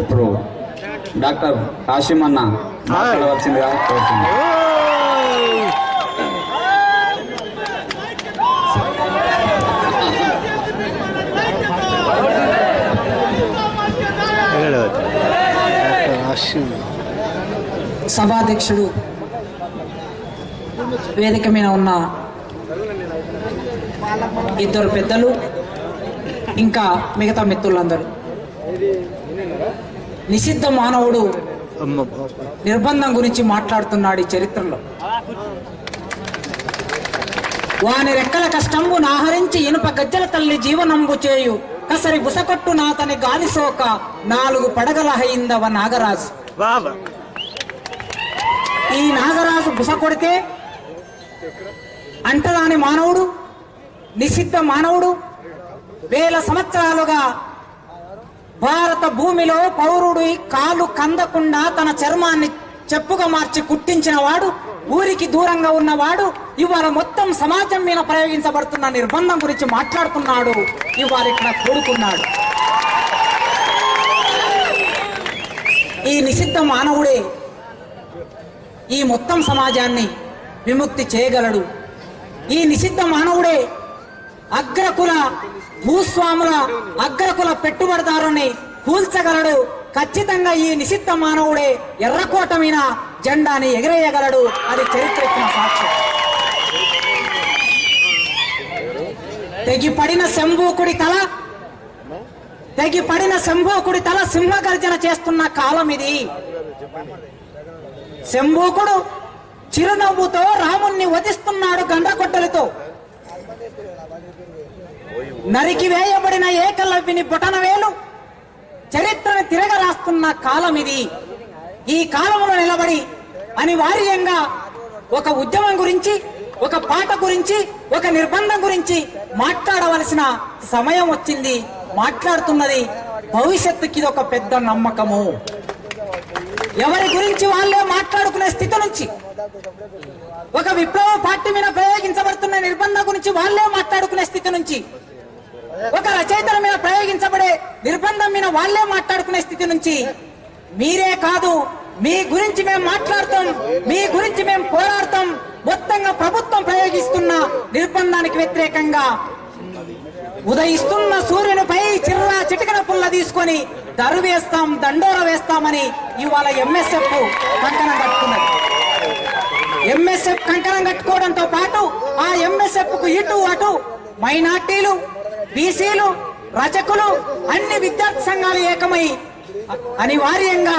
ఇప్పుడు డాక్టర్ కాశీం అన్న మాట్లాడవలసిందిగా కోరుతుంది సభాధ్యక్షుడు వేదిక మీద ఉన్న ఇద్దరు పెద్దలు ఇంకా మిగతా మిత్రులందరూ. నిషిద్ధ మానవుడు నిర్బంధం గురించి మాట్లాడుతున్నాడు ఈ చరిత్రలో. వాని రెక్కల కష్టంబు నాహరించి ఇనుప గజ్జల తల్లి జీవనంబు చేయు. కసరి బుసకొట్టు నాతని గాలి సోక. నాలుగు పడగల హయిందవ నాగరాజు. ఈ నాగరాజు బుస కొడితే అంటరాని మానవుడు నిషిద్ధ మానవుడు వేల సంవత్సరాలుగా భారత భూమిలో పౌరుడి కాలు కందకుండా తన చర్మాన్ని చెప్పుగా మార్చి కుట్టించిన వాడు ఊరికి దూరంగా ఉన్నవాడు ఇవాళ మొత్తం సమాజం మీద ప్రయోగించబడుతున్న నిర్బంధం గురించి మాట్లాడుతున్నాడు. ఇవాళ ఇక్కడ కూడుకున్నాడు ఈ నిషిద్ధ మానవుడే ఈ మొత్తం సమాజాన్ని విముక్తి చేయగలడు. ఈ నిషిద్ధ మానవుడే అగ్రకుల భూస్వాముల అగ్రకుల పెట్టుబడిదారుని కూల్చగలడు. ఖచ్చితంగా ఈ నిషిద్ధ మానవుడే ఎర్రకోట మీద జెండాని ఎగరేయగలడు. అది చరిత్ర సాక్ష్యం. తెగిపడిన శంభూకుడి తల తెగిపడిన శంభూకుడి తల సింహగర్జన చేస్తున్న కాలం ఇది. శంభూకుడు చిరునవ్వుతో రాముణ్ణి వధిస్తున్నాడు గండ్రకొట్టలతో. నరికి వేయబడిన ఏకలవ్విని బొటనవేలు. చరిత్రను తిరగరాస్తున్న కాలం ఇది ఈ కాలంలో నిలబడి అనివార్యంగా ఒక ఉద్యమం గురించి ఒక పాట గురించి ఒక నిర్బంధం గురించి మాట్లాడవలసిన సమయం వచ్చింది. మాట్లాడుతున్నది భవిష్యత్తుకి ఇది ఒక పెద్ద నమ్మకము. ఎవరి గురించి వాళ్ళే మాట్లాడుకునే స్థితి నుంచి ఒక విప్లవ పార్టీ మీద ప్రయోగించబడుతున్న నిర్బంధం గురించి వాళ్ళే మాట్లాడుకునే స్థితి నుంచి ఒక రచయితల మీద ప్రయోగించబడే నిర్బంధం మీద వాళ్ళే మాట్లాడుకునే స్థితి నుంచి మీరే కాదు మీ గురించి మేము మాట్లాడతాం మీ గురించి మేము పోరాడతాం మొత్తంగా ప్రభుత్వం ప్రయోగిస్తున్న నిర్బంధానికి వ్యతిరేకంగా ఉదయిస్తున్న సూర్యునిపై చిర్ర చిటికన పుల్ల తీసుకొని దరు వేస్తాం దండోర వేస్తామని ఇవాళ ఎంఎస్ఎఫ్ కంకణం కట్టుకున్నది. ఎంఎస్ఎఫ్ కంకణం కట్టుకోవడంతో పాటు ఆ ఎంఎస్ఎఫ్కు ఇటు అటు మైనార్టీలు బీసీలు రచకులు అన్ని విద్యార్థి సంఘాలు ఏకమై అనివార్యంగా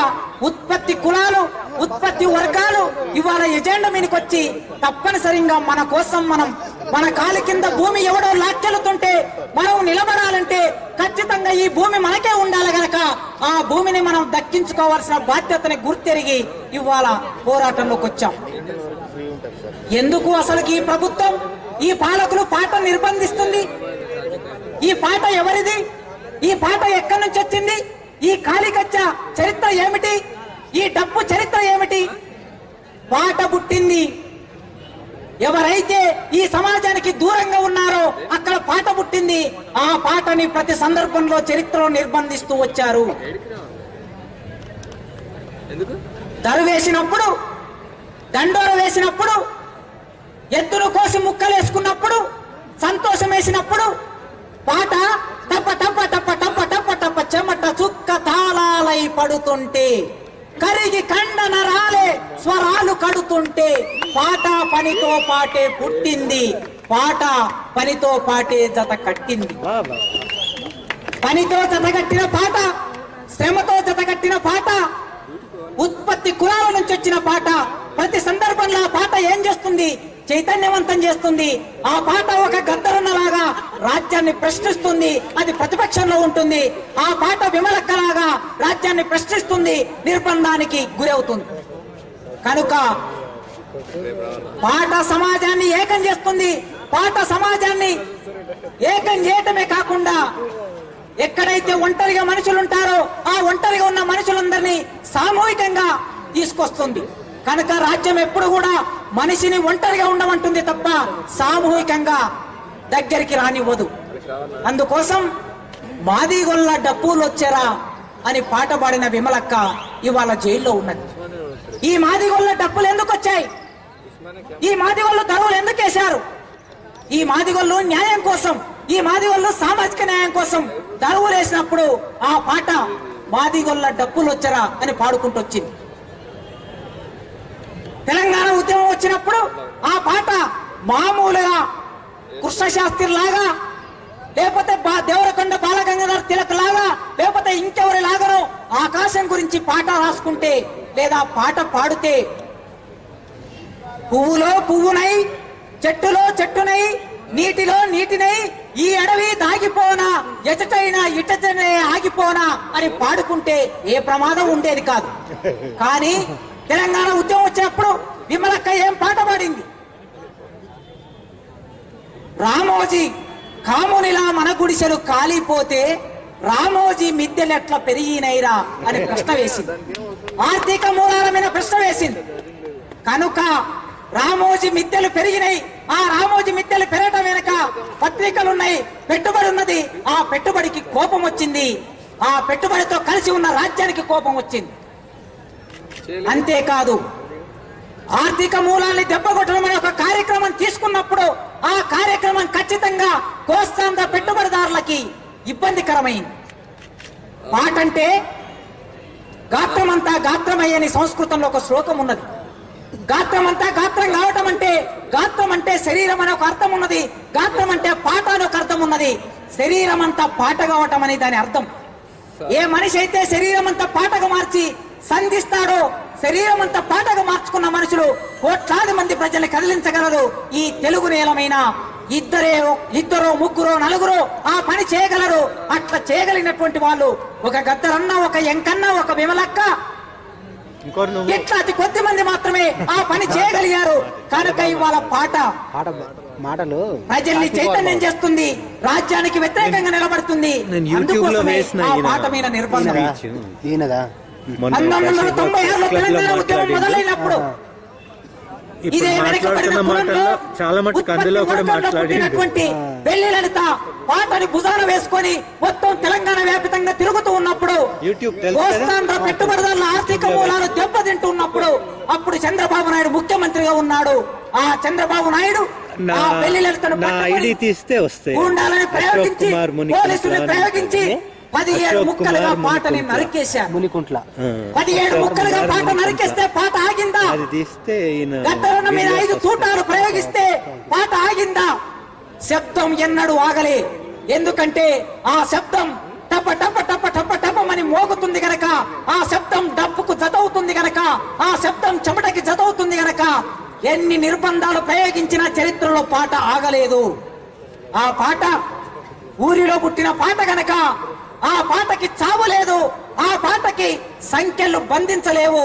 ఉత్పత్తి కులాలు ఉత్పత్తి వర్గాలు ఇవాళ ఎజెండా మీదకొచ్చి తప్పనిసరిగా మన కోసం మనం మన కాలి కింద భూమి ఎవడో లాక్కెళ్తుంటే మనం నిలబడాలంటే ఖచ్చితంగా ఈ భూమి మనకే ఉండాలి గనక ఆ భూమిని మనం దక్కించుకోవాల్సిన బాధ్యతని గుర్తెరిగి ఇవాళ పోరాటంలోకి వచ్చాం. ఎందుకు అసలుకి ఈ ప్రభుత్వం ఈ పాలకులు పాట నిర్బంధిస్తుంది? ఈ పాట ఎవరిది? ఈ పాట ఎక్కడి నుంచి వచ్చింది? ఈ కాళికచ్చ చరిత్ర ఏమిటి? ఈ డబ్బు చరిత్ర ఏమిటి? పాట పుట్టింది. ఎవరైతే ఈ సమాజానికి దూరంగా ఉన్నారో అక్కడ పాట పుట్టింది. ఆ పాటని ప్రతి సందర్భంలో చరిత్రలో నిర్బంధిస్తూ వచ్చారు. వేసినప్పుడు దండోర వేసినప్పుడు ఎత్తును కోసి ముక్కలేసుకున్నప్పుడు సంతోషం వేసినప్పుడు పాట టప్ప టప్ప టప్ప టప్ప టప్ప టప్ప చెమట చుక్క తాళాలై పడుతుంటే కరిగి కండ నరాలే స్వరాలు కడుతుంటే పాట పనితో పాటే పుట్టింది పాట పనితో పాటే జత కట్టింది. పనితో జతగట్టిన పాట శ్రమతో జతగట్టిన పాట ఉత్పత్తి కులాల నుంచి వచ్చిన పాట ప్రతి సందర్భంలో ఆ పాట ఏం చేస్తుంది? చైతన్యవంతం చేస్తుంది. ఆ పాట ఒక గద్దరున్నలాగా రాజ్యాన్ని ప్రశ్నిస్తుంది. అది ప్రతిపక్షంలో ఉంటుంది. ఆ పాట విమలక్కలాగా రాజ్యాన్ని ప్రశ్నిస్తుంది. నిర్బంధానికి గురవుతుంది. కనుక పాట సమాజాన్ని ఏకం చేస్తుంది. పాట సమాజాన్ని ఏకం చేయటమే కాకుండా ఎక్కడైతే ఒంటరిగా మనుషులు ఉంటారో ఆ ఒంటరిగా ఉన్న మనుషులందరినీ సామూహికంగా తీసుకొస్తుంది. కనుక రాజ్యం ఎప్పుడు కూడా మనిషిని ఒంటరిగా ఉండమంటుంది తప్ప సామూహికంగా దగ్గరికి రానివ్వదు. అందుకోసం మాదిగొల్ల డప్పులు వచ్చారా అని పాట పాడిన విమలక్క ఇవాళ జైల్లో ఉన్నది. ఈ మాదిగొల్ల డప్పులు ఎందుకు వచ్చాయి ఈ మాదిగొల్లు ధరలు ఎందుకు వేశారు ఈ మాదిగొల్లు న్యాయం కోసం ఈ మాదిగొల్లు సామాజిక న్యాయం కోసం ధరవులు వేసినప్పుడు ఆ పాట మాదిగొల్ల డప్పులు వచ్చరా అని పాడుకుంటూ వచ్చింది తెలంగాణ వచ్చినప్పుడు ఆ పాట మామూలుగా కృష్ణశాస్త్రి లాగా లేకపోతే దేవరకొండ బాలగంగాధర్ తిలక్ లాగా లేకపోతే ఇంకెవరి లాగను ఆకాశం గురించి పాట రాసుకుంటే లేదా పాట పాడితే పువ్వులో పువ్వునై చెట్టులో చెట్టునై నీటిలో నీటినై ఈ అడవి దాగిపోనా ఎచటైనా ఇటచనే ఆగిపోనా అని పాడుకుంటే ఏ ప్రమాదం ఉండేది కాదు. కానీ తెలంగాణ ఉద్యమం వచ్చినప్పుడు విమలక్క ఏం పాట పాడింది? రామోజీ కామునిలా మన గుడిసెలు కాలిపోతే రామోజీ మిద్దెలెట్ల పెరిగినైరా అని ప్రశ్న వేసింది. ఆర్థిక మూలాల మీద ప్రశ్న వేసింది. కనుక రామోజీ మిద్దెలు పెరిగినాయి ఆ రామోజీ మిద్దెలు పెరగటం వెనక పత్రికలున్నాయి పెట్టుబడి ఉన్నది ఆ పెట్టుబడికి కోపం వచ్చింది. ఆ పెట్టుబడితో కలిసి ఉన్న రాజ్యానికి కోపం వచ్చింది. అంతేకాదు ఆర్థిక మూలాన్ని దెబ్బగొట్టడం అనే ఒక కార్యక్రమం తీసుకున్నప్పుడు ఆ కార్యక్రమం ఖచ్చితంగా కోస్తాంధ్ర పెట్టుబడిదారులకి ఇబ్బందికరమైంది. పాటంటే అంటే గాత్రమంతా గాత్రమయ్యని సంస్కృతంలో ఒక శ్లోకం ఉన్నది. గాత్రమంతా గాత్రం కావటం అంటే గాత్రం అంటే శరీరం అనే ఒక అర్థం ఉన్నది. గాత్రం అంటే పాట అనే ఒక అర్థం ఉన్నది. శరీరం అంతా పాట కావటం అని దాని అర్థం. ఏ మనిషి అయితే శరీరం అంతా పాటగా మార్చి సంధిస్తాడో శరీరం అంతా పాటగా మార్చుకున్న మనుషులు కోట్లాది మంది ప్రజల్ని కదిలించగలరు. ఈ తెలుగు నేలమైన ఇద్దరే ఇద్దరు ముగ్గురు నలుగురు ఆ పని చేయగలరు. అట్లా చేయగలిగినటువంటి వాళ్ళు ఒక గద్దరన్న ఒక ఎంకన్న ఒక విమలక్క. ఇట్లా అతి కొద్ది మంది మాత్రమే ఆ పని చేయగలిగారు. కనుక ఇవాళ పాట పాట మాటలు ప్రజల్ని చైతన్యం చేస్తుంది. రాజ్యానికి వ్యతిరేకంగా నిలబడుతుంది. నేను యూట్యూబ్లో అందుకోసమే వేసిన ఆ పాట మీద నిర్బంధం. ఇప్పుడు మాట్లాడుతున్న మాటల్లో చాలా మటుకు అందులో కూడా ఉత్పత్తి వర్గంలో మాట్లాడిండు పుట్టినటువంటి పెళ్ళి లలిత పాటని భుజాన వేసుకొని మొత్తం తెలంగాణ వ్యాపితంగా తిరుగుతూ ఉన్నప్పుడు పెట్టుబడిదారుల ఆర్థిక మూలాలు దెబ్బతింటున్నప్పుడు అప్పుడు చంద్రబాబు నాయుడు ముఖ్యమంత్రిగా ఉన్నాడు. ఆ చంద్రబాబు నాయుడు నా ఆ పెళ్ళి లలితను నా పట్టుకొని ఐడి తీస్తే వస్తాయి. గూండాలని అశోక్ ప్రయోగించి పోలీసులు ప్రయోగించి పదిహేడు ముక్కలుగా పాటని. నరికేశారు మునికుంట్ల. పదిహేడు ముక్కలుగా పాట నరికేస్తే పాట ఆగిందా? అది తీస్తే మీద ఐదు తూటాలు ప్రయోగిస్తే పాట ఆగిందా? శబ్దం ఎన్నడూ ఆగలే. ఎందుకంటే ఆ శబ్దం టప టప టప టప టపమని మోగుతుంది గనక ఆ శబ్దం డప్పుకు జతవుతుంది గనక ఆ శబ్దం చెమటకి జతవుతుంది గనక ఎన్ని నిర్బంధాలు ప్రయోగించిన చరిత్రలో పాట ఆగలేదు. ఆ పాట ఊరిలో పుట్టిన పాట గనక ఆ పాటకి చావు లేదు. ఆ పాటకి సంఖ్యలు బంధించలేవు.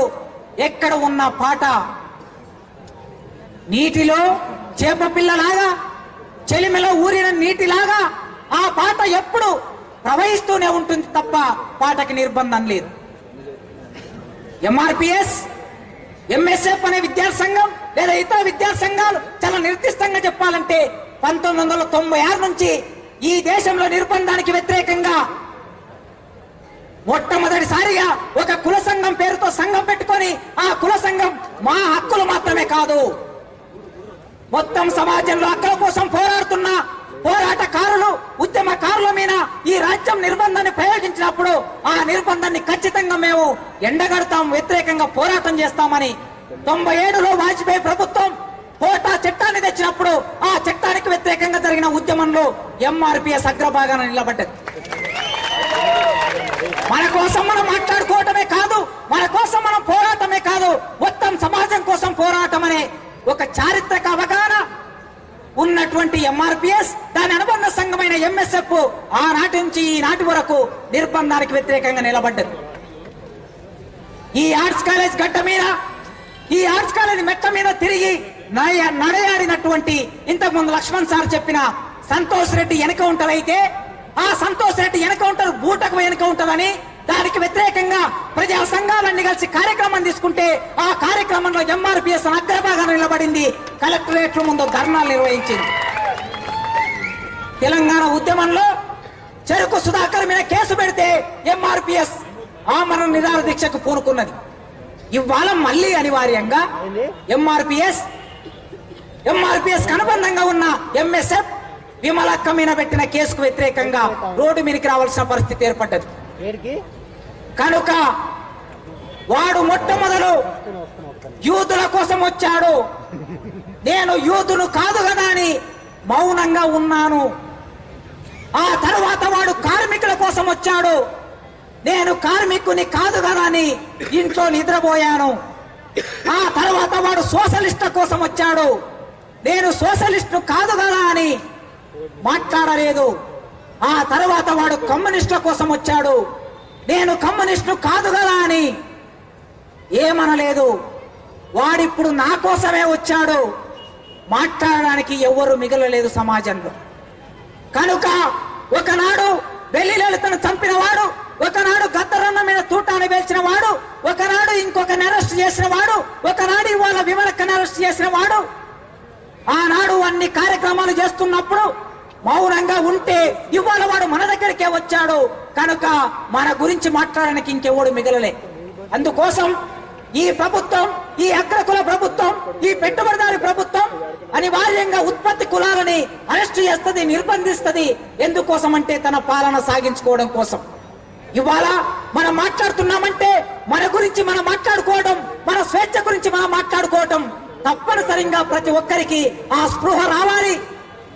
ఎక్కడ ఉన్న పాట? నీటిలో చేప పిల్లలాగా చెలిమిలో ఊరిన నీటిలాగా ఆ పాట ఎప్పుడు ప్రవహిస్తూనే ఉంటుంది తప్ప పాటకి నిర్బంధం లేదు. ఎంఆర్పిఎస్ ఎంఎస్ఎఫ్ అనే విద్యాసంఘం లేదా ఇతర విద్యాసంఘాలు చాలా నిర్దిష్టంగా చెప్పాలంటే పంతొమ్మిది వందల తొంభై ఆరు నుంచి ఈ దేశంలో నిర్బంధానికి వ్యతిరేకంగా మొట్టమొదటిసారిగా ఒక కుల సంఘం పేరుతో సంఘం పెట్టుకొని ఆ కుల సంఘం మా హక్కులు మాత్రమే కాదు. మొత్తం సమాజంలో హక్కుల కోసం పోరాడుతున్న పోరాటకారులు ఉద్యమకారుల మీద ఈ రాజ్యం నిర్బంధాన్ని ప్రయోగించినప్పుడు ఆ నిర్బంధాన్ని ఖచ్చితంగా మేము ఎండగడతాం వ్యతిరేకంగా పోరాటం చేస్తామని తొంభై ఏడులో వాజ్పేయి ప్రభుత్వం కోటా చట్టాన్ని తెచ్చినప్పుడు ఆ చట్టానికి వ్యతిరేకంగా జరిగిన ఉద్యమంలో ఎంఆర్పిఎస్ అగ్రభాగాన నిలబడ్డది. మన కోసం మనం మాట్లాడుకోవటమే కాదు మన కోసం మనం పోరాటమే కాదు మొత్తం సమాజం కోసం పోరాటం అనే ఒక చారిత్రక అవగాహన ఉన్నటువంటి ఎంఆర్పిఎస్ దాని అనుబంధ సంఘమైన ఎంఎస్ఎఫ్ ఆనాటి నుంచి ఈనాటి వరకు నిర్బంధానికి వ్యతిరేకంగా నిలబడ్డది. ఈ ఆర్ట్స్ కాలేజ్ గడ్డ మీద ఈ ఆర్ట్స్ కాలేజ్ మెట్ట మీద తిరిగి నయ- నడయాడినటువంటి ఇంతకు ముందు లక్ష్మణ్ సార్ చెప్పిన సంతోష్ రెడ్డి వెనక ఉంటారైతే ఆ సంతోష్ రెడ్డి ఎన్కౌంటర్ బూటకు ఎన్కౌంటర్ అని దానికి వ్యతిరేకంగా ప్రజా సంఘాలన్నీ కలిసి కార్యక్రమం తీసుకుంటే ఆ కార్యక్రమంలో ఎంఆర్పిఎస్ అగ్రభాగాన నిలబడింది. కలెక్టరేట్ల ముందు ధర్నాలు నిర్వహించింది. తెలంగాణ ఉద్యమంలో చెరుకు సుధాకర్ మీద కేసు పెడితే ఎంఆర్పిఎస్ ఆమరణ నిరాహార దీక్షకు పూనుకున్నది. ఇవాళ మళ్ళీ అనివార్యంగా ఎంఆర్పిఎస్ ఎంఆర్పిఎస్ అనుబంధంగా ఉన్న ఎంఎస్ఎఫ్ విమలక్క మీద పెట్టిన కేసుకు వ్యతిరేకంగా రోడ్డు మీదకి రావాల్సిన పరిస్థితి ఏర్పడ్డది. కనుక వాడు మొట్టమొదలు యూదుల కోసం వచ్చాడు. నేను యూదును కాదు కదా అని మౌనంగా ఉన్నాను. ఆ తరువాత వాడు కార్మికుల కోసం వచ్చాడు. నేను కార్మికుని కాదు కదా అని ఇంట్లో నిద్రపోయాను. ఆ తర్వాత వాడు సోషలిస్టుల కోసం వచ్చాడు. నేను సోషలిస్టు కాదు కదా అని మాట్లాడలేదు. ఆ తర్వాత వాడు కమ్యూనిస్టుల కోసం వచ్చాడు. నేను కమ్యూనిస్టు కాదు కదా అని ఏమనలేదు. వాడిప్పుడు నా కోసమే వచ్చాడు. మాట్లాడడానికి ఎవ్వరు మిగలలేదు సమాజంలో. కనుక ఒకనాడు వెల్లి లలితను చంపినవాడు ఒకనాడు గద్దరన్న మీద తూటాన్ని వేల్చిన వాడు ఒకనాడు ఇంకొకరిని అరెస్ట్ చేసిన వాడు ఒకనాడు ఇవాళ విమలక్కని అరెస్ట్ చేసిన వాడు ఆనాడు అన్ని కార్యక్రమాలు చేస్తున్నప్పుడు మౌనంగా ఉంటే ఇవాళ వాడు మన దగ్గరికే వచ్చాడు. కనుక మన గురించి మాట్లాడడానికి ఇంకెవడు మిగలలే. అందుకోసం ఈ ప్రభుత్వం ఈ అగ్రకుల ప్రభుత్వం ఈ పెట్టుబడిదారి ప్రభుత్వం అనివార్యంగా ఉత్పత్తి కులాలని అరెస్ట్ చేస్తుంది నిర్బంధిస్తుంది. ఎందుకోసం అంటే తన పాలన సాగించుకోవడం కోసం. ఇవాళ మనం మాట్లాడుతున్నామంటే మన గురించి మనం మాట్లాడుకోవడం మన స్వేచ్ఛ గురించి మనం మాట్లాడుకోవడం తప్పనిసరిగా ప్రతి ఒక్కరికి ఆ స్పృహ రావాలి.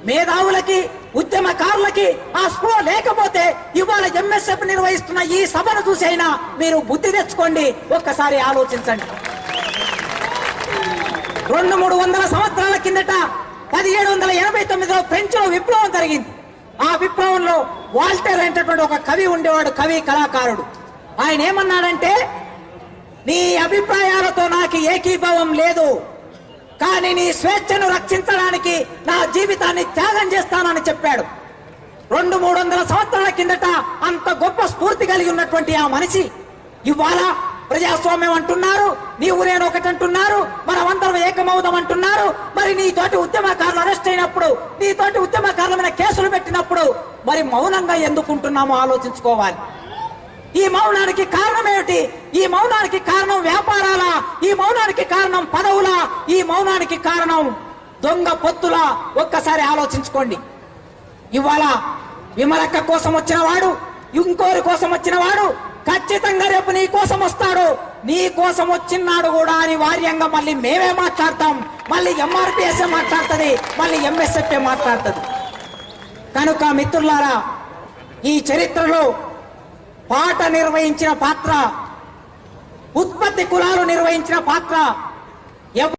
మేధావులకి ఉద్యమకారులకి ఆ స్పృహ లేకపోతే ఇవాళ ఎంఎస్ఎఫ్ నిర్వహిస్తున్న ఈ సభను చూసైనా మీరు బుద్ధి తెచ్చుకోండి. ఒక్కసారి ఆలోచించండి. రెండు మూడు వందల సంవత్సరాల కిందట పదిహేడు వందల ఎనభై తొమ్మిదిలో ఫ్రెంచ్లో విప్లవం జరిగింది. ఆ విప్లవంలో వాల్టర్ అనేటటువంటి ఒక కవి ఉండేవాడు కవి కళాకారుడు. ఆయన ఏమన్నాడంటే నీ అభిప్రాయాలతో నాకు ఏకీభావం లేదు. కానీ నీ స్వేచ్ఛను రక్షించడానికి నా జీవితాన్ని త్యాగం చేస్తానని చెప్పాడు. రెండు మూడు వందల సంవత్సరాల కిందట అంత గొప్ప స్ఫూర్తి కలిగి ఉన్నటువంటి ఆ మనిషి ఇవాళ ప్రజాస్వామ్యం అంటున్నారు నీవు నేను ఒకటి అంటున్నారు మనమందరం ఏకమవుదాం అంటున్నారు మరి నీతోటి ఉద్యమకారులు అరెస్ట్ అయినప్పుడు నీతోటి ఉద్యమకారుల మీద కేసులు పెట్టినప్పుడు మరి మౌనంగా ఎందుకుంటున్నామో ఆలోచించుకోవాలి. ఈ మౌనానికి కారణం ఏమిటి? ఈ మౌనానికి కారణం వ్యాపారాల ఈ మౌనానికి కారణం పదవులా ఈ మౌనానికి కారణం దొంగ పొత్తులా. ఒక్కసారి ఆలోచించుకోండి. ఇవాళ విమలక్క కోసం వచ్చిన వాడు ఇంకోరి కోసం వచ్చిన వాడు ఖచ్చితంగా రేపు నీ కోసం వస్తాడు. నీ కోసం వచ్చినాడు కూడా అనివార్యంగా మళ్ళీ మేమే మాట్లాడతాం. మళ్ళీ ఎంఆర్పిఎస్ఏ మాట్లాడుతుంది మళ్ళీ ఎంఎస్ఎఫ్ఏ మాట్లాడుతుంది. కనుక మిత్రులారా ఈ చరిత్రలో పాట నిర్వహించిన పాత్ర ఉత్పత్తి కులాలు నిర్వహించిన పాత్ర